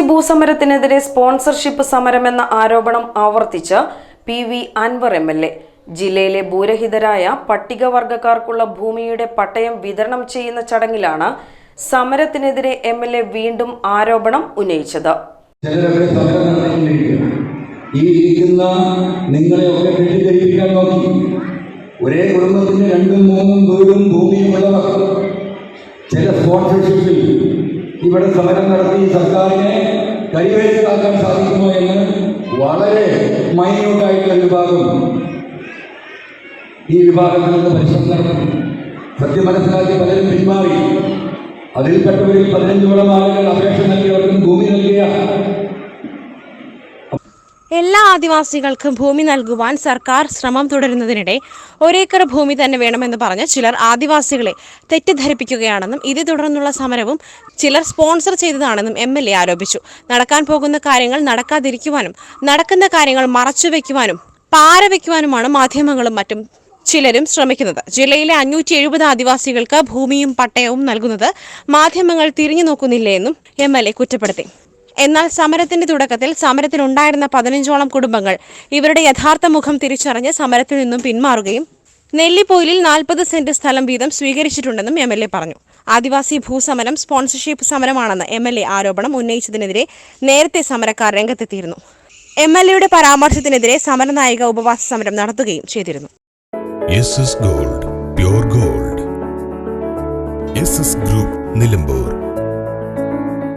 ഭൂസമരത്തിനെതിരെ sponsorship സമരമെന്ന ആരോപണം ആവർത്തിച്ച് P V Anvar M L A. ജില്ലയിലെ ഭൂരഹിതരായ പട്ടികവർഗക്കാർക്കുള്ള ഭൂമിയുടെ പട്ടയം വിതരണം ചെയ്യുന്ന ചടങ്ങിലാണ് സമരത്തിനെതിരെ എം എൽ എ വീണ്ടും ആരോപണം ഉന്നയിച്ചത്. ഈ ഇരിക്കുന്ന ഒരേ കുടുംബത്തിന് രണ്ടും മൂന്നും വീടും ഭൂമിയുമുള്ളവർ ചില സ്പോൺസർഷിപ്പിൽ ഇവിടെ സമരം നടത്തി സർക്കാരിനെ കൈവരിക്കാക്കാൻ സാധിക്കുമോ എന്ന് വളരെ മൈന്യൂട്ടായിട്ടുള്ള വിഭാഗം ഈ വിഭാഗത്തിൽ നിന്ന് പരിശ്രമം നടത്തുന്നു സത്യം മനസ്സിലാക്കി പലരും പിന്മാറി. അതിൽപ്പെട്ടവരിൽ പതിനഞ്ചോളം ആളുകൾ അപേക്ഷ നൽകിയവർക്കും ഭൂമി എല്ലാ ആദിവാസികൾക്കും ഭൂമി നൽകുവാൻ സർക്കാർ ശ്രമം തുടരുന്നതിനിടെ ഒരേക്കർ ഭൂമി തന്നെ വേണമെന്ന് പറഞ്ഞ് ചിലർ ആദിവാസികളെ തെറ്റിദ്ധരിപ്പിക്കുകയാണെന്നും ഇതേ തുടർന്നുള്ള സമരവും ചിലർ സ്പോൺസർ ചെയ്തതാണെന്നും എം എൽ എ ആരോപിച്ചു. നടക്കാൻ പോകുന്ന കാര്യങ്ങൾ നടക്കാതിരിക്കുവാനും നടക്കുന്ന കാര്യങ്ങൾ മറച്ചുവെക്കുവാനും പാരവെക്കുവാനുമാണ് മാധ്യമങ്ങളും മറ്റും ചിലരും ശ്രമിക്കുന്നത്. ജില്ലയിലെ അഞ്ഞൂറ്റി എഴുപത് ആദിവാസികൾക്ക് ഭൂമിയും പട്ടയവും നൽകുന്നത് മാധ്യമങ്ങൾ തിരിഞ്ഞു നോക്കുന്നില്ലേ എന്നും എം എൽ എ കുറ്റപ്പെടുത്തി. എന്നാൽ സമരത്തിന്റെ തുടക്കത്തിൽ സമരത്തിലുണ്ടായിരുന്ന പതിനഞ്ചോളം കുടുംബങ്ങൾ ഇവരുടെ യഥാർത്ഥ മുഖം തിരിച്ചറിഞ്ഞ് സമരത്തിൽ നിന്നും പിന്മാറുകയും നെല്ലിപ്പോയിലിൽ നാൽപ്പത് സെന്റ് സ്ഥലം വീതം സ്വീകരിച്ചിട്ടുണ്ടെന്നും എം എൽ എ പറഞ്ഞു. ആദിവാസി ഭൂസമരം സ്പോൺസർഷിപ്പ് സമരമാണെന്ന് എം എൽ എ ആരോപണം ഉന്നയിച്ചതിനെതിരെ നേരത്തെ സമരക്കാർ രംഗത്തെത്തിയിരുന്നു. എം എൽ എയുടെ പരാമർശത്തിനെതിരെ സമരനായിക ഉപവാസ സമരം നടത്തുകയും ചെയ്തിരുന്നു. Gold gold. ഗ്രൂപ്പ് നിലമ്പൂർ.